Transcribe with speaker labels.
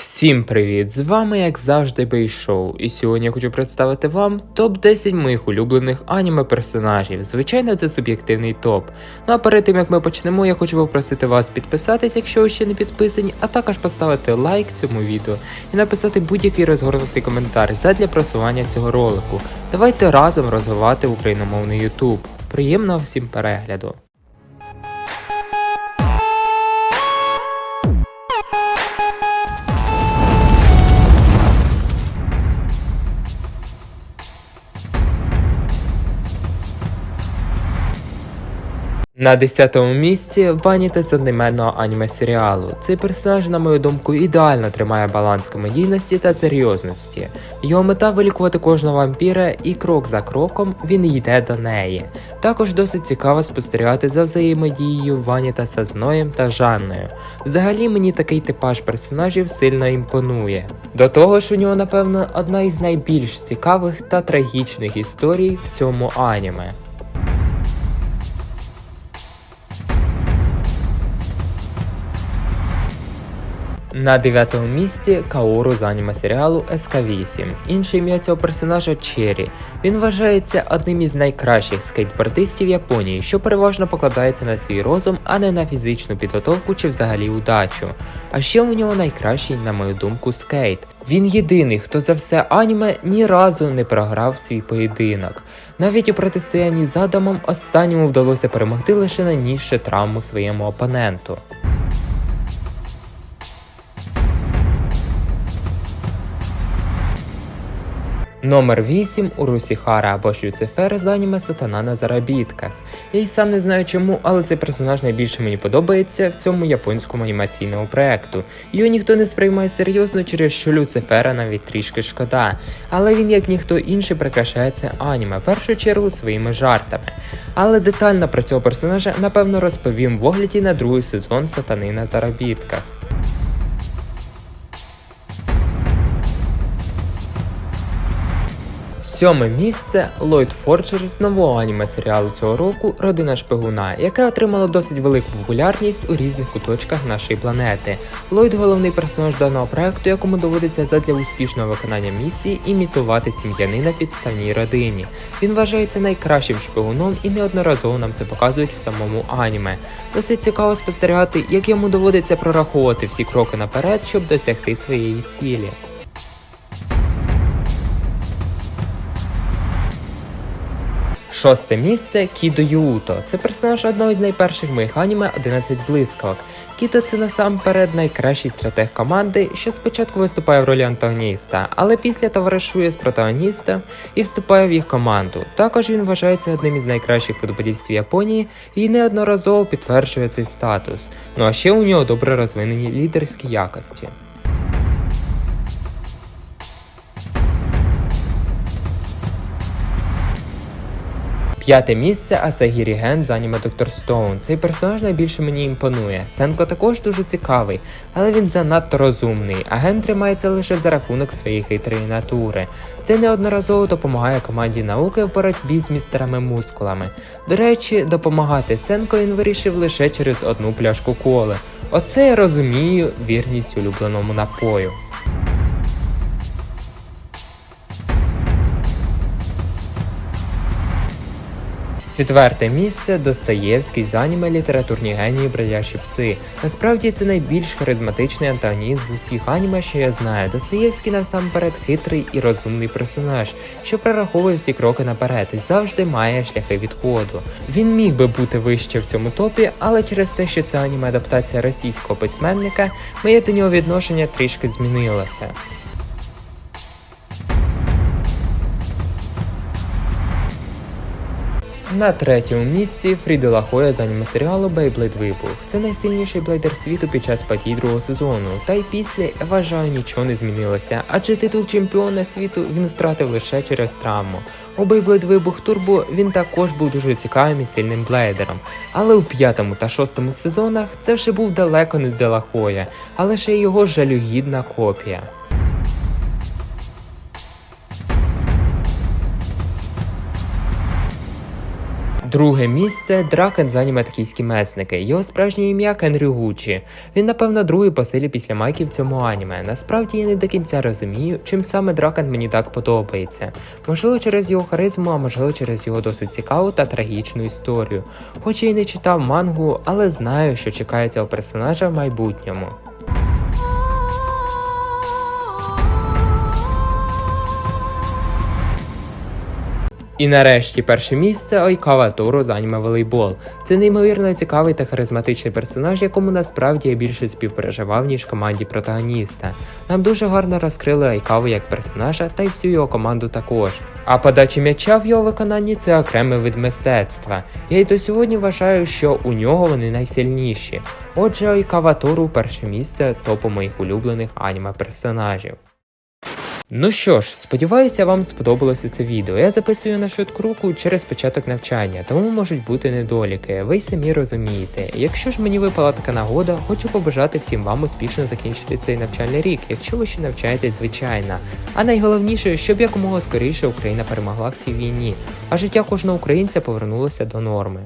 Speaker 1: Всім привіт! З вами, як завжди, Бейшоу, і сьогодні я хочу представити вам топ-10 моїх улюблених аніме персонажів. Звичайно, це суб'єктивний топ. Ну а перед тим як ми почнемо, я хочу попросити вас підписатись, якщо ви ще не підписані, а також поставити лайк цьому відео і написати будь-який розгорнутий коментар задля просування цього ролику. Давайте разом розвивати україномовний YouTube. Приємного всім перегляду! На 10-му місці Ваніта з одноіменного аніме серіалу. Цей персонаж, на мою думку, ідеально тримає баланс комедійності та серйозності. Його мета вилікувати кожного вампіра, і крок за кроком він йде до неї. Також досить цікаво спостерігати за взаємодією Ванітаса з Ноєм та Жанною. Взагалі мені такий типаж персонажів сильно імпонує. До того ж, у нього, напевно, одна із найбільш цікавих та трагічних історій в цьому аніме. На дев'ятому місці Каору з аніме серіалу СК8. Інше ім'я цього персонажа Черрі. Він вважається одним із найкращих скейтбордистів Японії, що переважно покладається на свій розум, а не на фізичну підготовку чи взагалі удачу. А ще у нього найкращий, на мою думку, скейт. Він єдиний, хто за все аніме ні разу не програв свій поєдинок. Навіть у протистоянні з Адамом останньому вдалося перемогти лише нанісши травму своєму опоненту. Номер 8 у Русіхара або ж Люцифер з аніме Сатана на заробітках. Я й сам не знаю чому, але цей персонаж найбільше мені подобається в цьому японському анімаційному проекту. Його ніхто не сприймає серйозно, через що Люцифера навіть трішки шкода. Але він, як ніхто інший, прикрашається аніме, в першу чергу своїми жартами. Але детально про цього персонажа напевно розповім в огляді на другий сезон Сатани на заробітках. Сьоме місце Ллойд Форджер з нового аніме серіалу цього року Родина шпигуна, яке отримало досить велику популярність у різних куточках нашої планети. Ллойд головний персонаж даного проекту, якому доводиться задля успішного виконання місії імітувати сім'янина підставній родині. Він вважається найкращим шпигуном і неодноразово нам це показують в самому аніме. Досить цікаво спостерігати, як йому доводиться прораховувати всі кроки наперед, щоб досягти своєї цілі. Шосте місце Кідо Юуто. Це персонаж одного із найперших моїх аніме 11 блискавок. Кідо це насамперед найкращий стратег команди, що спочатку виступає в ролі антагоніста, але після товаришує з протагоністом і вступає в їх команду. Також він вважається одним із найкращих футболістів Японії і неодноразово підтверджує цей статус. Ну а ще у нього добре розвинені лідерські якості. П'яте місце Асагірі Ген з аніме Доктор Стоун. Цей персонаж найбільше мені імпонує. Сенко також дуже цікавий, але він занадто розумний, а Ген тримається лише за рахунок своєї хитрої натури. Це неодноразово допомагає команді науки в боротьбі з містерами мускулами. До речі, допомагати Сенко він вирішив лише через одну пляшку коли. Оце я розумію вірність улюбленому напою. Четверте місце Достоєвський з аніме літературні генії бродячі пси. Насправді це найбільш харизматичний антагоніст з усіх аніме, що я знаю. Достоєвський насамперед хитрий і розумний персонаж, що прораховує всі кроки наперед і завжди має шляхи відходу. Він міг би бути вище в цьому топі, але через те, що це аніме адаптація російського письменника, моє до нього відношення трішки змінилося. На третьому місці Фріди Лахоя з аніме серіалу Бейблейд Вибух. Це найсильніший блейдер світу під час подій другого сезону. Та й після вважаю нічого не змінилося, адже титул чемпіона світу він втратив лише через травму. У Beyblade Вибух Турбо він також був дуже цікавим і сильним блейдером. Але у п'ятому та шостому сезонах це вже був далеко не Делахоя, а лише його жалюгідна копія. Друге місце Дракен з аніме «Токійські месники. Його справжнє ім'я Кен Рюгучі. Він, напевно, другий по силі після Майки в цьому аніме. Насправді я не до кінця розумію, чим саме Дракен мені так подобається. Можливо, через його харизму, а можливо через його досить цікаву та трагічну історію. Хоч я й не читав мангу, але знаю, що чекає цього персонажа в майбутньому. І нарешті перше місце Ойкава Торо з аніме волейбол. Це неймовірно цікавий та харизматичний персонаж, якому насправді я більше співпереживав, ніж команді протагоніста. Нам дуже гарно розкрили Айкаву як персонажа та й всю його команду також. А подача м'яча в його виконанні це окремий вид мистецтва. Я й до сьогодні вважаю, що у нього вони найсильніші. Отже, Ойкава Тору перше місце топу моїх улюблених аніме персонажів. Ну що ж, сподіваюся, вам сподобалося це відео. Я записую на швидку руку через початок навчання, тому можуть бути недоліки. Ви самі розумієте. Якщо ж мені випала така нагода, хочу побажати всім вам успішно закінчити цей навчальний рік, якщо ви ще навчаєтесь звичайно. А найголовніше, щоб якомога скоріше Україна перемогла в цій війні, а життя кожного українця повернулося до норми.